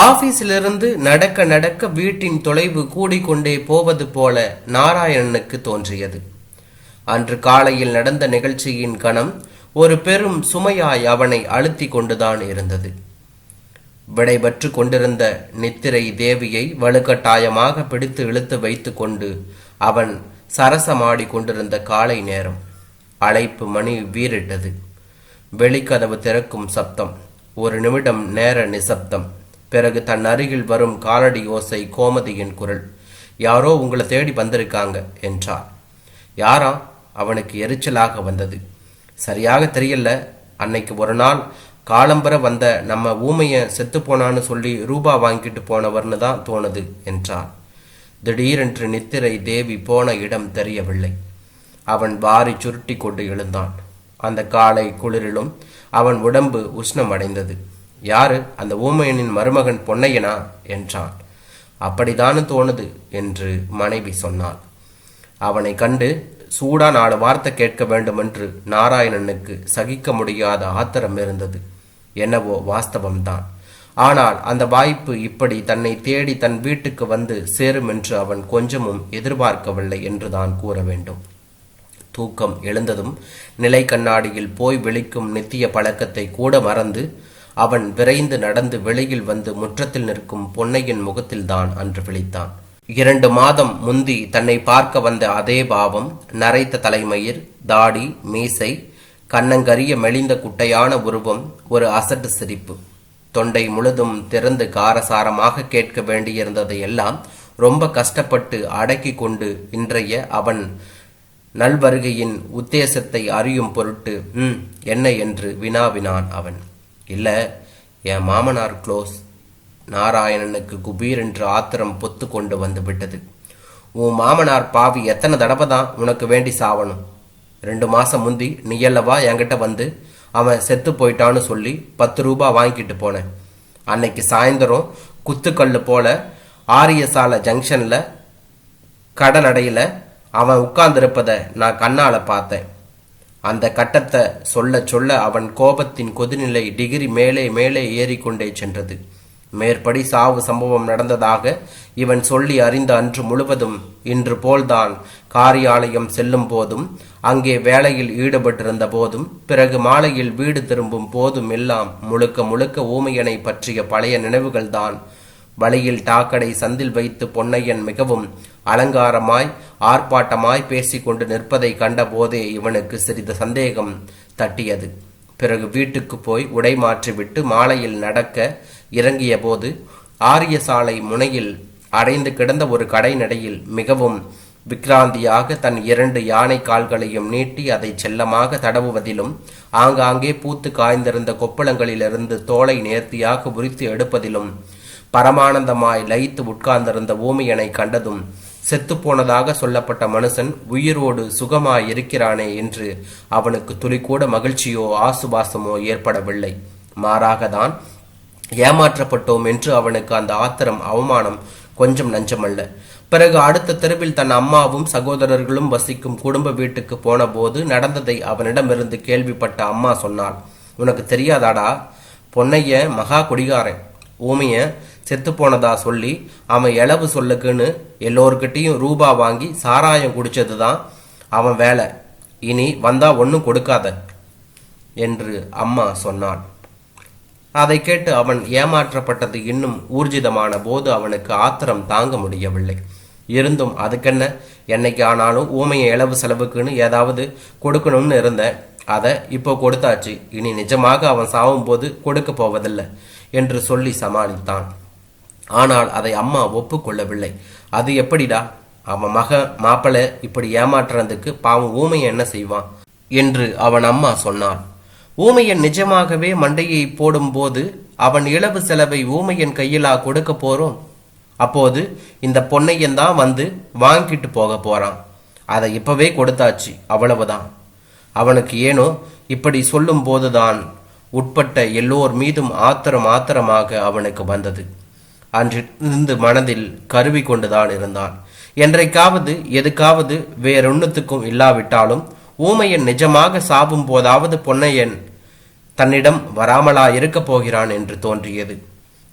ஆபீஸிலிருந்து நடக்க நடக்க வீட்டின் தொலைவு கூடிக்கொண்டே போவது போல நாராயணனுக்கு தோன்றியது. அன்று காலையில் நடந்த நிகழ்ச்சியின் கணம் ஒரு பெரும் சுமையாய் அவனை அழுத்தி கொண்டுதான் இருந்தது. விடைபெற்று கொண்டிருந்த நித்திரை தேவியை வலுக்கட்டாயமாக பிடித்து இழுத்து வைத்துக்கொண்டு அவன் சரசமாடி கொண்டிருந்த காலை நேரம். அழைப்பு மணி வீறிட்டது. வெளிக்கதவு திறக்கும் சப்தம். ஒரு நிமிடம் நேர நிசப்தம். பிறகு தன் அருகில் வரும் காலடி ஓசை கோமதியின் குரல் யாரோ உங்களை தேடி வந்திருக்காங்க என்றார். யாரா? அவனுக்கு எரிச்சலாக வந்தது. சரியாக தெரியல. அன்னைக்கு ஒரு நாள் காலம்பர வந்த நம்ம ஊமைய செத்து போனான்னு சொல்லி ரூபா வாங்கிட்டு போனவர்னு தான் தோணுது என்றார். திடீரென்று நித்திரை தேவி போன இடம் தெரியவில்லை. அவன் வாரி சுருட்டி கொண்டு எழுந்தான். அந்த காலை குளிரிலும் அவன் உடம்பு உஷ்ணமடைந்தது. யாரு? அந்த ஊமையனின் மருமகன் பொன்னையனா? என்றான். அப்படிதானு தோணுது என்று மனைவி சொன்னாள். அவனை கண்டு சூடா நாலு வார்த்தை கேட்க வேண்டுமென்று நாராயணனுக்கு சகிக்க முடியாத ஆத்திரம் இருந்தது. என்னவோ வாஸ்தவம்தான். ஆனால் அந்த வாய்ப்பு இப்படி தன்னை தேடி தன் வீட்டுக்கு வந்து சேரும் என்று அவன் கொஞ்சமும் எதிர்பார்க்கவில்லை என்றுதான் கூற வேண்டும். தூக்கம் எழுந்ததும் நிலை கண்ணாடியில் போய் விழிக்கும் நித்திய பழக்கத்தை கூட மறந்து அவன் விரைந்து நடந்து வெளியில் வந்து முற்றத்தில் நிற்கும் பொன்னையின் முகத்தில்தான் அன்று விழித்தான். இரண்டு மாதம் முந்தி தன்னை பார்க்க வந்த அதே பாவம் நரைத்த தலைமயிர் தாடி மீசை கண்ணங்கரிய மெலிந்த குட்டையான உருவம் ஒரு அசட்டு சிரிப்பு. தொண்டை முழுதும் திறந்து காரசாரமாக கேட்க வேண்டியிருந்ததை எல்லாம் ரொம்ப கஷ்டப்பட்டு அடக்கி கொண்டு இன்றைய அவன் நல்வருகையின் உத்தேசத்தை அறியும் பொருட்டு ம் என்ன என்று வினாவினான் அவன். இல்லை என் மாமனார் க்ளோஸ் நாராயணனுக்கு குபீர் என்று ஆத்திரம் பொத்து கொண்டு வந்து விட்டது. உன் மாமனார் பாவி எத்தனை தடவை தான் உனக்கு வேண்டி சாவணும்? ரெண்டு மாதம் முந்தி நீ அல்லவா என்கிட்ட வந்து அவன் செத்து போயிட்டான்னு சொல்லி பத்து ரூபா வாங்கிட்டு போனேன். அன்னைக்கு சாயந்தரம் குத்துக்கல் போல ஆரியசாலை ஜங்ஷனில் கடலடையில் அவன் உட்கார்ந்திருப்பதை நான் கண்ணால் பார்த்தேன். அந்த கட்டத்தை சொல்ல சொல்ல அவன் கோபத்தின் கொதிநிலை டிகிரி மேலே மேலே ஏறிக்கொண்டே சென்றது. மேற்படி சாவு சம்பவம் நடந்ததாக இவன் சொல்லி அறிந்த அன்று முழுவதும் இன்று போல்தான் காரியாலயம் செல்லும் போதும் அங்கே வேலையில் ஈடுபட்டிருந்த போதும் பிறகு மாலையில் வீடு திரும்பும் போதும் எல்லாம் முழுக்க முழுக்க ஊமையனை பற்றிய பழைய நினைவுகள்தான். வழியில் டாக்கடை சந்தில் வைத்து பொன்னையன் மிகவும் அலங்காரமாய் ஆர்ப்பாட்டமாய் பேசிக்கொண்டு நிற்பதை கண்டபோதே இவனுக்கு சிறிது சந்தேகம் தட்டியது. பிறகு வீட்டுக்கு போய் உடை மாற்றிவிட்டு மாலையில் நடக்க இறங்கிய போது ஆரிய சாலை முனையில் அடைந்து கிடந்த ஒரு கடை நடையில் மிகவும் விக்ராந்தியாக தன் இரண்டு யானை கால்களையும் நீட்டி அதை செல்லமாக தடவுவதிலும் ஆங்காங்கே பூத்து காய்ந்திருந்த கொப்பளங்களிலிருந்து தோலை நேர்த்தியாக உரித்து எடுப்பதிலும் பரமானந்தமாய் லயித்து உட்கார்ந்திருந்த ஊமையனை கண்டதும் செத்துப்போனதாக சொல்லப்பட்ட மனுஷன் உயிரோடு சுகமாய் இருக்கிறானே என்று அவனுக்கு துளிக்கூட மகிழ்ச்சியோ ஆசுபாசமோ ஏற்படவில்லை. மாறாகதான் ஏமாற்றப்பட்டோம் என்று அவனுக்கு அந்த ஆத்திரம் அவமானம் கொஞ்சம் நஞ்சமல்ல. பிறகு அடுத்த தெருவில் தன் அம்மாவும் சகோதரர்களும் வசிக்கும் குடும்ப வீட்டுக்கு போன போது நடந்ததை அவனிடமிருந்து கேள்விப்பட்ட அம்மா சொன்னாள் உனக்கு தெரியாதாடா? பொன்னைய மகா குடிகாரன். ஊமைய செத்து போனதா சொல்லி அவன் இளவு சொல்லுக்குன்னு எல்லோருக்கிட்டையும் ரூபா வாங்கி சாராயம் குடிச்சது தான் அவன் வேலை. இனி வந்தா ஒன்றும் கொடுக்காத என்று அம்மா சொன்னாள். அதை கேட்டு அவன் ஏமாற்றப்பட்டது இன்னும் ஊர்ஜிதமான போது அவனுக்கு ஆத்திரம் தாங்க முடியவில்லை. இருந்தும் அதுக்கென்ன? என்னைக்கு ஆனாலும் ஊமையை இளவு செலவுக்குன்னு ஏதாவது கொடுக்கணும்னு இருந்தேன் அதை இப்போ கொடுத்தாச்சு. இனி நிஜமாக அவன் சாவும் போது கொடுக்க போவதில்லை என்று சொல்லி சமாளித்தான். ஆனால் அதை அம்மா ஒப்புக்கொள்ளவில்லை. அது எப்படிடா? அவன் மக மாப்பிள்ளை இப்படி ஏமாற்றுறதுக்கு பாவம் ஊமையை என்ன செய்வான்? என்று அவன் அம்மா சொன்னார் ஊமையன் நிஜமாகவே மண்டையை போடும்போது அவன் இழவு செலவை ஊமையன் கையிலா கொடுக்க போறோம்? அப்போது இந்த பொன்னையன் தான் வந்து வாங்கிட்டு போக போறான். அதை இப்பவே கொடுத்தாச்சு அவ்வளவுதான். அவனுக்கு ஏனோ இப்படி சொல்லும் போதுதான் உட்பட்ட எல்லோர் மீதும் ஆத்திரம் ஆத்திரமாக அவனுக்கு வந்தது. அன்றிருந்து மனதில் கருவி கொண்டுதான் இருந்தான். என்றைக்காவது எதுக்காவது வேறொன்னுத்துக்கும் இல்லாவிட்டாலும் ஊமையன் நிஜமாக சாவும் போதாவது பொன்னையன் தன்னிடம் வராமலா இருக்கப் போகிறான் என்று தோன்றியது.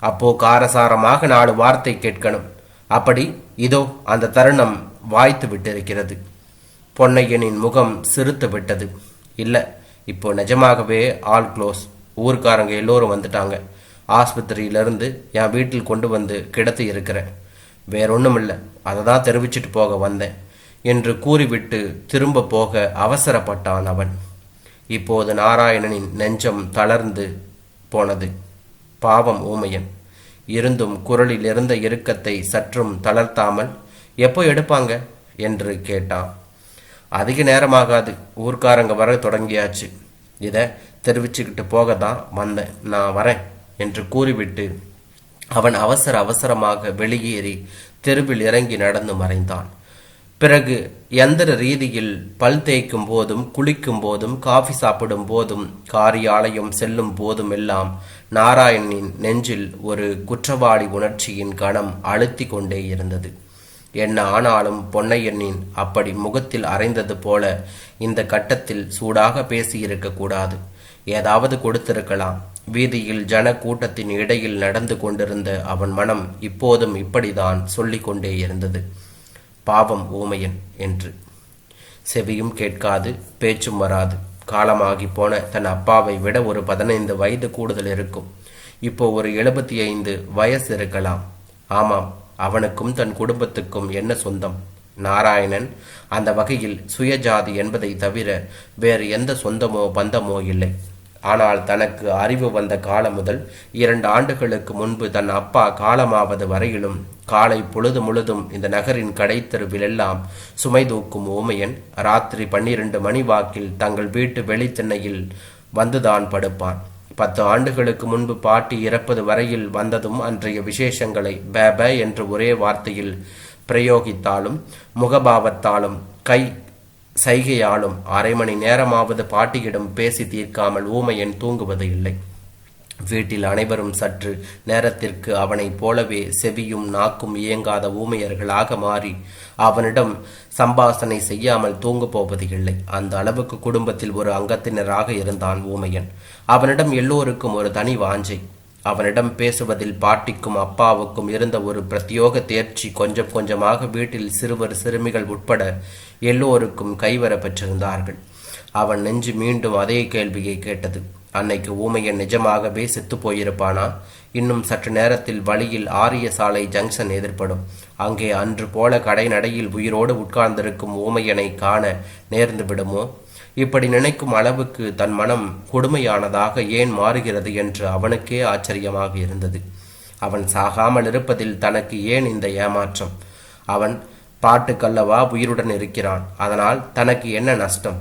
அப்போ காரசாரமாக நாலு வார்த்தை கேட்கணும். அப்படி இதோ அந்த தருணம் வாய்த்து விட்டிருக்கிறது. பொன்னையனின் முகம் சிறுத்து விட்டது. இல்லை இப்போ நிஜமாகவே ஆல் க்ளோஸ். ஊர்க்காரங்க எல்லோரும் வந்துட்டாங்க. ஆஸ்பத்திரியிலேருந்து என் வீட்டில் கொண்டு வந்து கிடத்து இருக்கிறேன். வேறொன்றும் இல்லை அதை தான் தெரிவிச்சிட்டு போக வந்தேன் என்று கூறிவிட்டு திரும்ப போக அவசரப்பட்டான் அவன். இப்போது நாராயணனின் நெஞ்சம் தளர்ந்து போனது. பாவம் ஊமையன். இருந்தும் குரலில் இருந்த இறுக்கத்தை சற்றும் தளர்த்தாமல் எப்போ எடுப்பாங்க? என்று கேட்டான். அதிக நேரமாகாது ஊர்க்காரங்க வர தொடங்கியாச்சு. இதை தெரிவிச்சுக்கிட்டு போக தான் வந்தேன். நான் வரேன். என்று கூறிவிட்டு அவன் அவசர அவசரமாக வெளியேறி தெருவில் இறங்கி நடந்து மறைந்தான். பிறகு எந்திர ரீதியில் பல் தேய்க்கும் போதும் குளிக்கும் போதும் காஃபி சாப்பிடும் போதும் காரியாலயம் செல்லும் போதும் எல்லாம் நாராயணின் நெஞ்சில் ஒரு குற்றவாளி உணர்ச்சியின் கணம் அழுத்தி கொண்டே இருந்தது. என்ன ஆனாலும் பொன்னையனின் அப்படி முகத்தில் அரைந்தது போல இந்த கட்டத்தில் சூடாக பேசியிருக்க கூடாது. ஏதாவது கொடுத்திருக்கலாம். வீதியில் ஜன கூட்டத்தின் இடையில் நடந்து கொண்டிருந்த அவன் மனம் இப்போதும் இப்படிதான் சொல்லிக்கொண்டே இருந்தது. பாவம் ஊமையன் என்று. செவியும் கேட்காது பேச்சும் வராது. காலமாகி போன தன் அப்பாவை விட ஒரு பதினைந்து வயது கூடுதல் இருக்கும். இப்போ ஒரு எழுபத்தி ஐந்து வயசு இருக்கலாம். ஆமாம் அவனுக்கும் தன் குடும்பத்துக்கும் என்ன சொந்தம்? நாராயணன் அந்த வகையில் சுயஜாதி என்பதை தவிர வேறு எந்த சொந்தமோ பந்தமோ இல்லை. ஆனால் தனக்கு அறிவு வந்த காலம் முதல் இரண்டு ஆண்டுகளுக்கு முன்பு தன் அப்பா காலமாவது வரையிலும் காலை பொழுது முழுதும் இந்த நகரின் கடைத்தெருவிலெல்லாம் சுமை தூக்கும் ஓமையன் ராத்திரி பன்னிரண்டு மணி வாக்கில் தங்கள் வீட்டு வெளித்திண்ணையில் வந்துதான் படுப்பான். பத்து ஆண்டுகளுக்கு முன்பு பாட்டி இறப்பது வரையில் வந்ததும் அன்றைய விசேஷங்களை பேப என்ற ஒரே வார்த்தையில் பிரயோகித்தாலும் முகபாவத்தாலும் கை சைகையாலும் அரை மணி நேரமாவது பாட்டியிடம் பேசி தீர்க்காமல் ஊமையன் தூங்குவது இல்லை. வீட்டில் அனைவரும் சற்று நேரத்திற்கு அவனைப் போலவே செவியும் நாக்கும் இயங்காத ஊமையர்களாக மாறி அவனிடம் சம்பாசனை செய்யாமல் தூங்கப் போவது இல்லை. அந்த அளவுக்கு குடும்பத்தில் ஒரு அங்கத்தினராக இருந்தான் ஊமையன். அவனிடம் எல்லோருக்கும் ஒரு தனி வாஞ்சை. அவனிடம் பேசுவதில் பாட்டிக்கும் அப்பாவுக்கும் இருந்த ஒரு பிரத்யோக தேர்ச்சி கொஞ்சம் கொஞ்சமாக வீட்டில் சிறுவர் சிறுமிகள் உட்பட எல்லோருக்கும் கைவர பெற்றிருந்தார்கள். அவன் நெஞ்சு மீண்டும் அதே கேள்வியை கேட்டது. அன்னைக்கு ஊமையன் நிஜமாகவே செத்து போயிருப்பானா? இன்னும் சற்று நேரத்தில் வழியில் ஆரிய சாலை ஜங்ஷன் எதிர்ப்படும். அங்கே அன்று போல கடை நடையில் உயிரோடு உட்கார்ந்திருக்கும் ஊமையனை காண நேர்ந்து விடுமோ இப்படி நினைக்கும் அளவுக்கு தன் மனம் கொடுமையானதாக ஏன் மாறுகிறது என்று அவனுக்கே ஆச்சரியமாக இருந்தது. அவன் சாகாமல் இருப்பதில் தனக்கு ஏன் இந்த ஏமாற்றம்? அவன் பாட்டுக்கல்லவா உயிருடன் இருக்கிறான். அதனால் தனக்கு என்ன நஷ்டம்?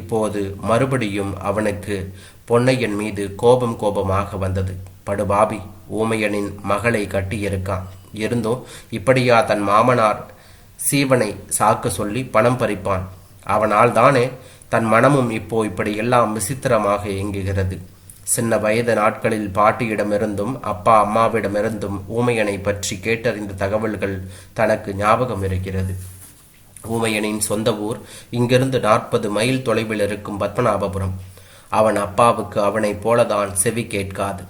இப்போது மறுபடியும் அவனுக்கு பொன்னையன் மீது கோபம் கோபமாக வந்தது. படுபாபி ஊமையனின் மகளை கட்டியிருக்கான். இருந்தும் இப்படியா தன் மாமனார் சீவனை சாக்கு சொல்லி பணம் பறிப்பான்? அவனால் தானே தன் மனமும் இப்போ இப்படி எல்லாம் விசித்திரமாக இயங்குகிறது. சின்ன வயது நாட்களில் பாட்டியிடமிருந்தும் அப்பா அம்மாவிடமிருந்தும் ஊமையனை பற்றி கேட்டறிந்த தகவல்கள் தனக்கு ஞாபகம் இருக்கிறது. ஊமையனின் சொந்த ஊர் இங்கிருந்து நாற்பது மைல் தொலைவில் இருக்கும் பத்மநாபபுரம். அவன் அப்பாவுக்கு அவனைப் போலதான் செவி கேட்காது.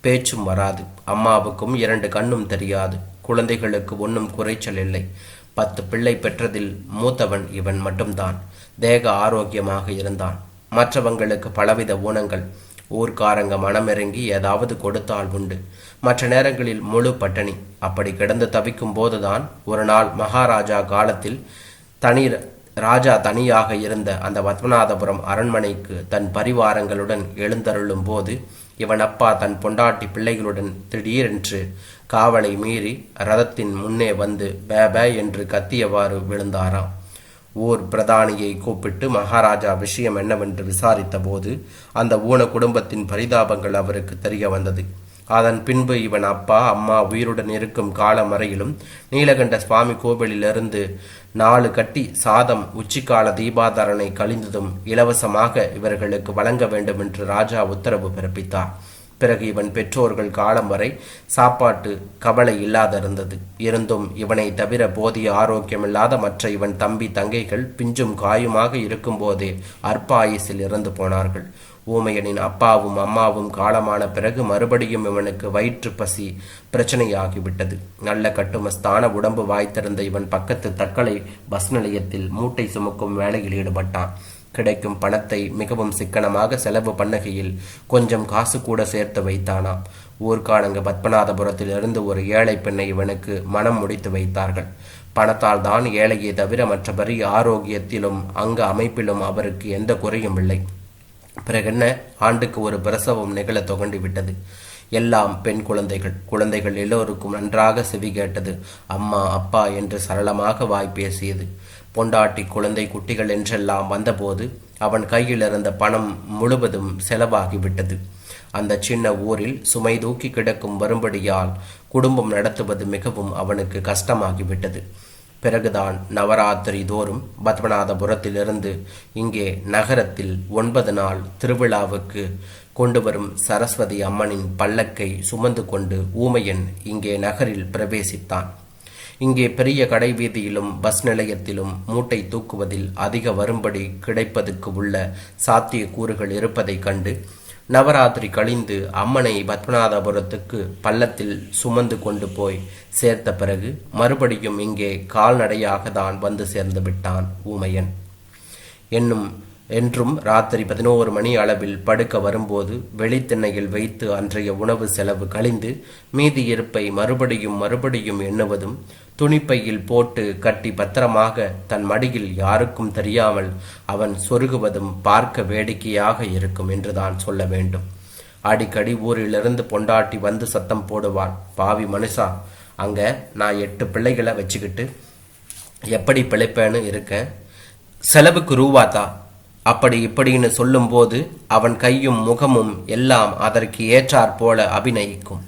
பேச்சும் வராது. அம்மாவுக்கும் இரண்டு கண்ணும் தெரியாது. குழந்தைகளுக்கு ஒன்றும் குறைச்சல் இல்லை. பத்து பிள்ளை பெற்றதில் மூத்தவன் இவன் மட்டும்தான். தேக ஆரோக்கியமாக இருந்தான். மற்றவங்களுக்கு பலவித ஊனங்கள். ஊர்க்காரங்க மனமிறங்கி ஏதாவது கொடுத்தால் உண்டு. மற்ற நேரங்களில் முழு பட்டணி அப்படி கிடந்து தவிக்கும் போதுதான் ஒரு நாள் மகாராஜா காலத்தில் தனி ராஜா தனியாக இருந்த அந்த பத்மநாதபுரம் அரண்மனைக்கு தன் பரிவாரங்களுடன் எழுந்தருளும் போது இவன் அப்பா தன் பொண்டாட்டி பிள்ளைகளுடன் திடீரென்று காவலை மீறி ரதத்தின் முன்னே வந்து பே என்று கத்தியவாறு விழுந்தாராம். ஊர் பிரதானியை கூப்பிட்டு மகாராஜா விஷயம் என்னவென்று விசாரித்த போது அந்த ஊன குடும்பத்தின் பரிதாபங்கள் அவருக்கு தெரிய வந்தது. அதன் பின்பு இவன் அப்பா அம்மா உயிருடன் இருக்கும் காலம் வரையிலும் நீலகண்ட சுவாமி கோவிலிலிருந்து நாலு கட்டி சாதம் உச்சிக்கால தீபாதாரனை கழிந்ததும் இலவசமாக இவர்களுக்கு வழங்க வேண்டும் என்று ராஜா உத்தரவு பிறப்பித்தார். பிறகு இவன் பெற்றோர்கள் காலம் வரை சாப்பாட்டு கவலை இல்லாதிருந்தது. இருந்தும் இவனை தவிர போதிய ஆரோக்கியமில்லாத மற்ற இவன் தம்பி தங்கைகள் பிஞ்சும் காயுமாக இருக்கும்போதே அற்ப ஆயுசில் இறந்து போனார்கள். ஊமையனின் அப்பாவும் அம்மாவும் காலமான பிறகு மறுபடியும் இவனுக்கு வயிற்று பசி பிரச்சனையாகிவிட்டது. நல்ல கட்டுமஸ்தான உடம்பு வாய்த்திருந்த இவன் பக்கத்து தக்கலை பஸ் நிலையத்தில் மூட்டை சுமக்கும் வேலையில் ஈடுபட்டான். கிடைக்கும் பணத்தை மிகவும் சிக்கனமாக செலவு பண்ணுகையில் கொஞ்சம் காசு கூட சேர்த்து வைத்தானாம் ஊர்கானங்க பத்மநாதபுரத்தில் இருந்து ஒரு ஏழை பெண்ணை இவனுக்கு மனம் முடித்து வைத்தார்கள். பணத்தால் தான் ஏழையை தவிர மற்றபடி ஆரோக்கியத்திலும் அங்க அமைப்பிலும் அவருக்கு எந்த குறையும் இல்லை. பிறகென்ன ஆண்டுக்கு ஒரு பிரசவம் நிகழ துவண்டி விட்டது. எல்லாம் பெண் குழந்தைகள். குழந்தைகள் எல்லோருக்கும் நன்றாக செவி கேட்டது. அம்மா அப்பா என்று சரளமாக வாய் பேசியது. பொண்டாட்டி குழந்தை குட்டிகள் என்றெல்லாம் வந்தபோது அவன் கையில் இருந்த பணம் முழுவதும் செலவாகிவிட்டது அந்த சின்ன ஊரில் சுமை தூக்கி கிடக்கும் வரும்படியால் குடும்பம் நடத்துவது மிகவும் அவனுக்கு கஷ்டமாகிவிட்டது பிறகுதான் நவராத்திரி தோறும் பத்மநாதபுரத்திலிருந்து இங்கே நகரத்தில் ஒன்பது நாள் திருவிழாவுக்கு கொண்டு வரும் சரஸ்வதி அம்மனின் பல்லக்கை சுமந்து கொண்டு ஊமையன் இங்கே நகரில் பிரவேசித்தான். இங்கே பெரிய கடை வீதியிலும் பஸ் நிலையத்திலும் மூட்டை தூக்குவதில் அதிக வரும்படி கிடைப்பதற்கு உள்ள சாத்திய கூறுகள் இருப்பதைக் கண்டு நவராத்திரி கழிந்து அம்மனை பத்மநாதபுரத்துக்கு பள்ளத்தில் சுமந்து கொண்டு போய் சேர்த்த பிறகு மறுபடியும் இங்கே கால்நடையாக தான் வந்து சேர்ந்து விட்டான் ஊமையன். என்னும் என்றும் ராத்திரி பதினோரு மணி அளவில் படுக்க வரும்போது வெளித்திண்ணையில் வைத்து அன்றைய உணவு செலவு கழிந்து மீதி இருப்பை மறுபடியும் மறுபடியும் எண்ணுவதும் துணிப்பையில் போட்டு கட்டி பத்திரமாக தன் மடியில் யாருக்கும் தெரியாமல் அவன் சொருகுவதும் பார்க்க வேடிக்கையாக இருக்கும் என்றுதான் சொல்ல வேண்டும். அடிக்கடி ஊரிலிருந்து பொண்டாட்டி வந்து சத்தம் போடுவாள். பாவி மனுஷா அங்க நான் எட்டு பிள்ளைகளை வச்சுக்கிட்டு எப்படி பிழைப்பேன்னு இருக்கேன் செலவுக்கு ரூபாத்தா? அப்படி இப்படின்னு சொல்லும்போது அவன் கையும் முகமும் எல்லாம் அதற்கு ஏற்றாற் போல அபிநயிக்கும்.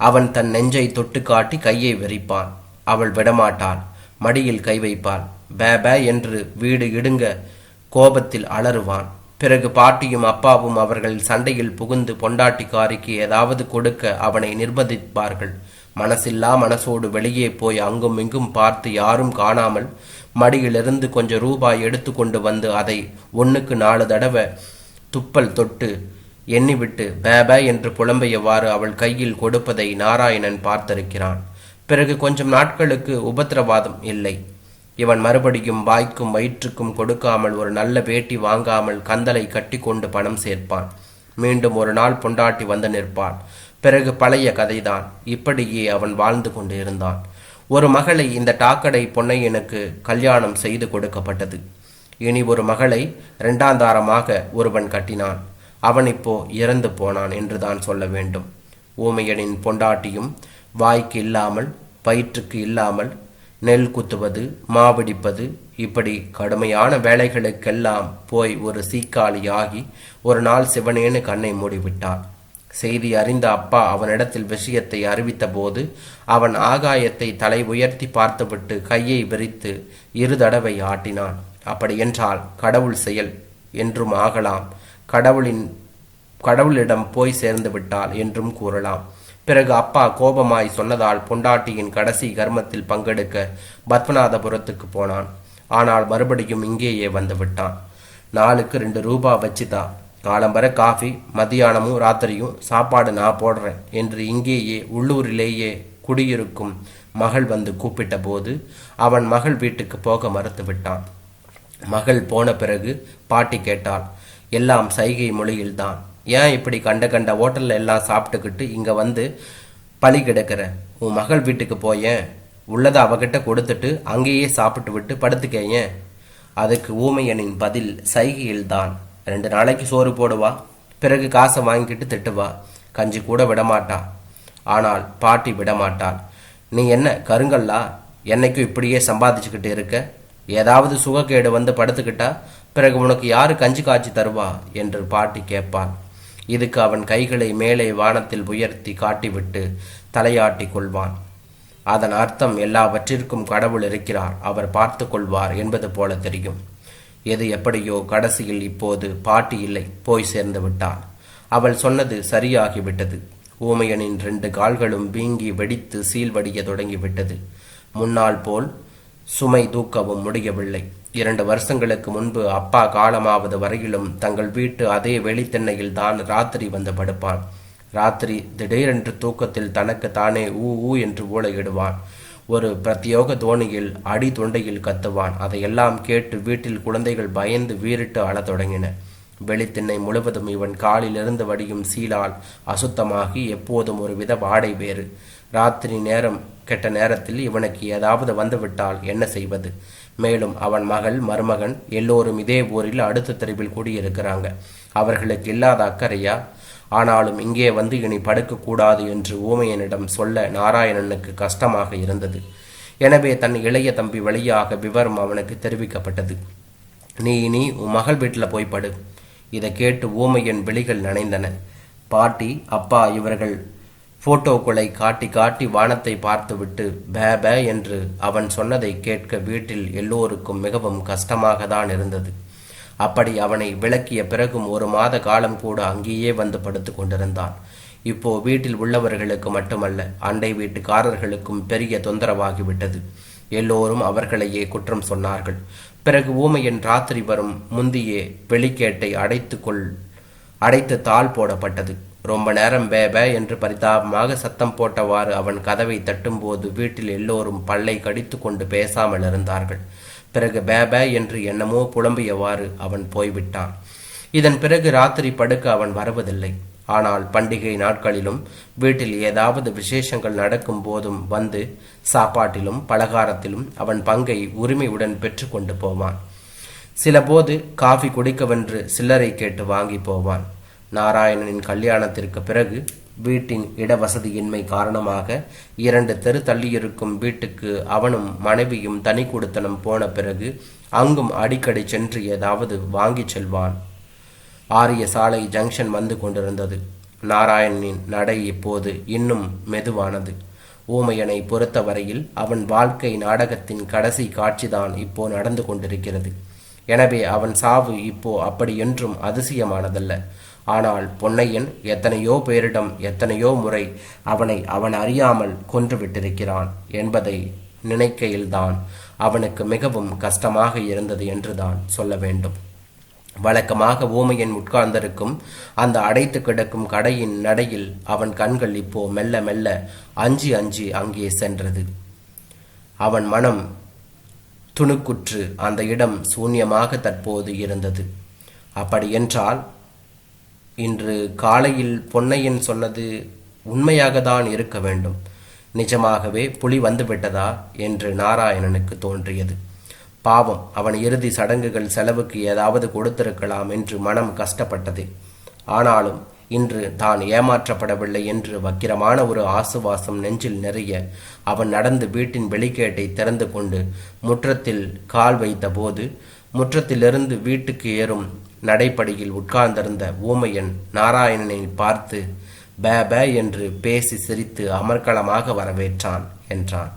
அவன் தன் நெஞ்சை தொட்டு காட்டி கையை வெறிப்பான் அவள் விடமாட்டாள். மடியில் கை வைப்பாள். பே பே என்று வீடு இடுங்க கோபத்தில் அலறுவான். பிறகு பாட்டியும் அப்பாவும் அவர்கள் சண்டையில் புகுந்து பொண்டாட்டிக்காரிக்கு ஏதாவது கொடுக்க அவனை நிர்பந்திப்பார்கள். மனசில்லா மனசோடு வெளியே போய் அங்கும் இங்கும் பார்த்து யாரும் காணாமல் மடியிலிருந்து கொஞ்சம் ரூபாய் எடுத்து கொண்டு வந்து அதை ஒன்றுக்கு நாலு தடவை துப்பல் தொட்டு எண்ணிவிட்டு பேபே என்று புலம்பியவாறு அவள் கையில் கொடுப்பதை நாராயணன் பார்த்திருக்கிறான். பிறகு கொஞ்சம் நாட்களுக்கு உபத்திரவாதம் இல்லை. இவன் மறுபடியும் வாய்க்கும் வயிற்றுக்கும் கொடுக்காமல் ஒரு நல்ல வேட்டி வாங்காமல் கந்தலை கட்டி கொண்டு பணம் சேர்ப்பான். மீண்டும் ஒரு நாள் பொண்டாட்டி வந்து நிற்பான் பிறகு பழைய கதைதான். இப்படியே அவன் வாழ்ந்து கொண்டு இருந்தான் ஒரு மகளை இந்த டாக்கடை பொன்னையனுக்கு கல்யாணம் செய்து கொடுக்கப்பட்டது. இனி ஒரு மகளை இரண்டாந்தாரமாக ஒருவன் கட்டினான். அவன் இப்போ இறந்து போனான் என்றுதான் சொல்ல வேண்டும். ஊமையனின் பொண்டாட்டியும் வாய்க்கு இல்லாமல் பயிற்றுக்கு இல்லாமல் நெல் குத்துவது மாவிடிப்பது இப்படி கடுமையான வேலைகளுக்கெல்லாம் போய் ஒரு சீக்காளியாகி ஒரு நாள் சிவனேன்னு கண்ணை மூடிவிட்டாள். செய்தி அறிந்த அப்பா அவனிடத்தில் விஷயத்தை அறிவித்தபோது அவன் ஆகாயத்தை தலை உயர்த்தி பார்த்துவிட்டு கையை விரித்து இரு தடவை ஆட்டினான். அப்படியென்றால் கடவுள் செயல் என்றும் ஆகலாம். கடவுளின் கடவுளிடம் போய் சேர்ந்து விட்டால் என்றும் கூறலாம். பிறகு அப்பா கோபமாய் சொன்னதால் பொண்டாட்டியின் கடைசி கர்மத்தில் பங்கெடுக்க பத்மநாதபுரத்துக்கு போனான். ஆனால் மறுபடியும் இங்கேயே வந்து விட்டான். நாளுக்கு ரெண்டு ரூபா வச்சுதான் காலம்பர காஃபி மத்தியானமும் ராத்திரியும் சாப்பாடு நான் போடுறேன் என்று இங்கேயே உள்ளூரிலேயே குடியிருக்கும் மகள் வந்து கூப்பிட்ட போது அவன் மகள் வீட்டுக்கு போக மறுத்து விட்டான். மகள் போன பிறகு பாட்டி கேட்டாள் எல்லாம் சைகை மொழியில்தான். ஏன் இப்படி கண்ட கண்ட ஹோட்டலில் எல்லாம் சாப்பிட்டுக்கிட்டு இங்கே வந்து பழி கிடக்கிற? உன் மகள் வீட்டுக்கு போயேன். உள்ளதை அவகிட்ட கொடுத்துட்டு அங்கேயே சாப்பிட்டு விட்டு படுத்துக்கேயேன். அதுக்கு ஊமையனின் பதில் சைகையில்தான். ரெண்டு நாளைக்கு சோறு போடுவா பிறகு காசை வாங்கிக்கிட்டு திட்டுவா. கஞ்சி கூட விடமாட்டா. ஆனால் பாட்டி விடமாட்டாள். நீ என்ன கருங்கல்லா? என்னைக்கும் இப்படியே சம்பாதிச்சுக்கிட்டு இருக்க? ஏதாவது சுகக்கேடு வந்து படுத்துக்கிட்டா பிறகு உனக்கு யாரு கஞ்சி காய்ச்சி தருவா? என்று பாட்டி கேட்பான் இதுக்கு அவன் கைகளை மேலே வானத்தில் உயர்த்தி காட்டிவிட்டு தலையாட்டி கொள்வான். அதன் அர்த்தம் எல்லாவற்றிற்கும் கடவுள் இருக்கிறார். அவர் பார்த்து கொள்வார் என்பது போல தெரியும். எது எப்படியோ கடைசியில் இப்போது பாட்டி இல்லை போய் சேர்ந்து விட்டான். அவள் சொன்னது சரியாகிவிட்டது. ஊமையனின் ரெண்டு கால்களும் வீங்கி வெடித்து சீல்வடிய தொடங்கிவிட்டது. முன்னால் போல் சுமை தூக்கவும் முடியவில்லை. இரண்டு வருஷங்களுக்கு முன்பு அப்பா காலமாவது வரையிலும் தங்கள் வீட்டு அதே வெளித்தென்னையில் தான் ராத்திரி வந்து படுப்பான் ராத்திரி திடீரென்று தூக்கத்தில் தனக்கு தானே ஊ ஊ என்று ஊழையிடுவான் ஒரு பிரத்யோக தோணியில் அடி தொண்டையில் கத்துவான். அதையெல்லாம் கேட்டு வீட்டில் குழந்தைகள் பயந்து வீறிட்டு அழத் தொடங்கின. வெளித்திண்ணை முழுவதும் இவன் காலிலிருந்து வடியும் சீலால் அசுத்தமாகி எப்போதும் ஒரு வித வாடை வேறு. ராத்திரி நேரம் கெட்ட நேரத்தில் இவனுக்கு ஏதாவது வந்துவிட்டால் என்ன செய்வது? மேலும் அவன் மகள் மருமகன் எல்லோரும் இதே ஊரில் அடுத்த தெருவில் கூடியிருக்கிறாங்க. அவர்களுக்கு இல்லாத அக்கறையா? ஆனாலும் இங்கே வந்து இனி படுக்கக்கூடாது என்று ஊமையனிடம் சொல்ல நாராயணனுக்கு கஷ்டமாக இருந்தது. எனவே தன் இளைய தம்பி வழியாக விவரம் அவனுக்கு தெரிவிக்கப்பட்டது. நீ இனி உன் மகள் வீட்டில் போய் படு. இதை கேட்டு ஊமையன் விழிகள் நனைந்தன. பாட்டி அப்பா இவர்கள் போட்டோக்களை காட்டி காட்டி வானத்தை பார்த்துவிட்டு பே பே என்று அவன் சொன்னதை கேட்க வீட்டில் எல்லோருக்கும் மிகவும் கஷ்டமாக தான் இருந்தது. அப்படி அவனை விளக்கிய பிறகும் ஒரு மாத காலம் கூட அங்கேயே வந்து படுத்து கொண்டிருந்தான். இப்போ வீட்டில் உள்ளவர்களுக்கு மட்டுமல்ல அண்டை வீட்டுக்காரர்களுக்கும் பெரிய தொந்தரவாகிவிட்டது. எல்லோரும் அவர்களையே குற்றம் சொன்னார்கள். பிறகு ஊமையன் ராத்திரி வரும் முந்தியே வெளிக்கேட்டை அடைத்துக்கொள் அடைத்து தாள் போடப்பட்டது. ரொம்ப நேரம் பே பே என்று பரிதாபமாக சத்தம் போட்டவாறு அவன் கதவை தட்டும்போது வீட்டில் எல்லோரும் பல்லை கடித்து கொண்டு பேசாமல் இருந்தார்கள். பிறகு பே பே என்று என்னமோ புலம்பியவாறு அவன் போய்விட்டான். இதன் பிறகு ராத்திரி படுக்க அவன் வருவதில்லை. ஆனால் பண்டிகை நாட்களிலும் வீட்டில் ஏதாவது விசேஷங்கள் நடக்கும் போதும் வந்து சாப்பாட்டிலும் பலகாரத்திலும் அவன் பங்கை உரிமையுடன் பெற்றுக்கொண்டு போவான். சிலபோது காஃபி குடிக்கவென்று சில்லறை கேட்டு வாங்கி போவான். நாராயணனின் கல்யாணத்திற்கு பிறகு வீட்டின் இடவசதியின்மை காரணமாக இரண்டு தெரு தள்ளியிருக்கும் வீட்டுக்கு அவனும் மனைவியும் தனி கொடுத்தனம் போன பிறகு அங்கும் அடிக்கடி சென்று ஏதாவது வாங்கிச் செல்வான். ஆரிய சாலை ஜங்ஷன் வந்து கொண்டிருந்தது. நாராயணனின் நடை இப்போது இன்னும் மெதுவானது. ஊமையனை பொறுத்தவரையில் அவன் வாழ்க்கை நாடகத்தின் கடைசி காட்சிதான் இப்போ நடந்து கொண்டிருக்கிறது. எனவே அவன் சாவு இப்போ அப்படி என்றும் அதிசயமானதல்ல. ஆனால் பொன்னையன் எத்தனையோ பேரிடம் எத்தனையோ முறை அவனை அவன் அறியாமல் கொன்று விட்டிருக்கிறான் என்பதை நினைக்கையில்தான் அவனுக்கு மிகவும் கஷ்டமாக இருந்தது என்றுதான் சொல்ல வேண்டும். வழக்கமாக ஊமையன் உட்கார்ந்திருக்கும் அந்த அடைத்து கிடக்கும் கடையின் நடையில் அவன் கண்கள் இப்போ மெல்ல மெல்ல அஞ்சி அஞ்சி அங்கே சென்றது. அவன் மனம் துணுக்குற்று அந்த இடம் சூன்யமாக தற்போது இருந்தது. அப்படியென்றால் இன்று காலையில் பொன்னையன் சொன்னது உண்மையாக தான் இருக்க வேண்டும். நிஜமாகவே புலி வந்துவிட்டதா என்று நாராயணனுக்கு தோன்றியது. பாவம் அவன் இறுதி சடங்குகள் செலவுக்கு ஏதாவது கொடுத்திருக்கலாம் என்று மனம் கஷ்டப்பட்டது. ஆனாலும் இன்று தான் ஏமாற்றப்படவில்லை என்று வக்கிரமான ஒரு ஆசுவாசம் நெஞ்சில் நிறைய அவன் நடந்து வீட்டின் வெளிக்கேட்டை திறந்து கொண்டு முற்றத்தில் கால் வைத்தபோது முற்றத்திலிருந்து வீட்டுக்கு ஏறும் நடைப்படியில் உட்கார்ந்திருந்த ஊமையன் நாராயணனை பார்த்து பே பே என்று பேசி சிரித்து அமர்க்களமாக வரவேற்றான் என்றான்.